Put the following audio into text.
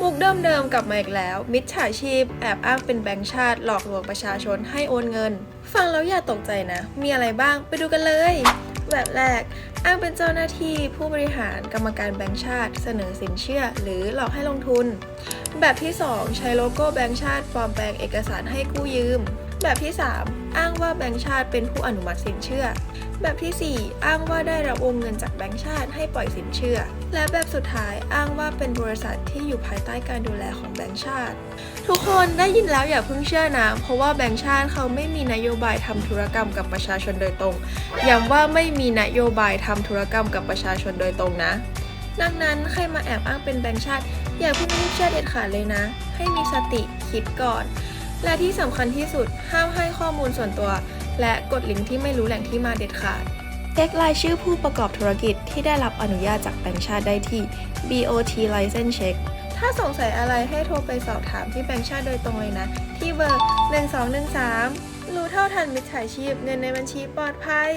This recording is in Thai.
มุกเดิมๆกลับมาอีกแล้ว มิจฉาชีพแอบอ้างเป็นแบงค์ชาติ หลอกลวงประชาชนให้โอนเงิน ฟังแล้วอย่าตกใจนะ มีอะไรบ้างไปดูกันเลยแบบแรก อ้างเป็นเจ้าหน้าที่ผู้บริหารกรรมการแบงค์ชาติ เสนอสินเชื่อ หรือหลอกให้ลงทุน แบบที่ 2 ใช้โลโก้แบงค์ชาติปลอมแปลงเอกสารให้กู้ยืม แบบที่ 3 อ้างว่าแบงค์ชาติเป็นผู้อนุมัติสินเชื่อ แบบทีสี่4 อ้างว่าได้รับวงเงินจากแบงค์ชาติให้ปล่อยสินเชื่อ และแบบสุดท้ายอ้างว่าเป็นบริษัทที่อยู่ภายใต้การดูแลของแบงค์ชาติ ทุกคนได้ยินแล้วอย่าเพิ่งเชื่อนะ เพราะว่าแบงค์ชาติเขาไม่มีนโยบายทำธุรกรรมกับประชาชนโดยตรงย้ำว่าไม่มีนโยบายทำธุรกรรมกับประชาชนโดยตรงนะดังนั้นใครมาแอบอ้างเป็นแบงค์ชาติ อย่าเพิ่งรีบเชื่อเด็ดขาดเลยนะ ให้มีสติคิดก่อน และที่สำคัญที่สุดห้ามให้ข้อมูลส่วนตัว และกดลิงก์ที่ไม่รู้แหล่งที่มาเด็ดขาดเช็ครายชื่อผู้ประกอบธุรกิจที่ได้รับอนุญาตจากแบงก์ชาติได้ที่ BOT License Check ถ้าสงสัยอะไรให้โทรไปสอบถามที่แบงก์ชาติโดยตรงเลยนะ ที่เบอร์ 1213 รู้เท่าทันมิจฉาชีพเงินในบัญชีปลอดภัย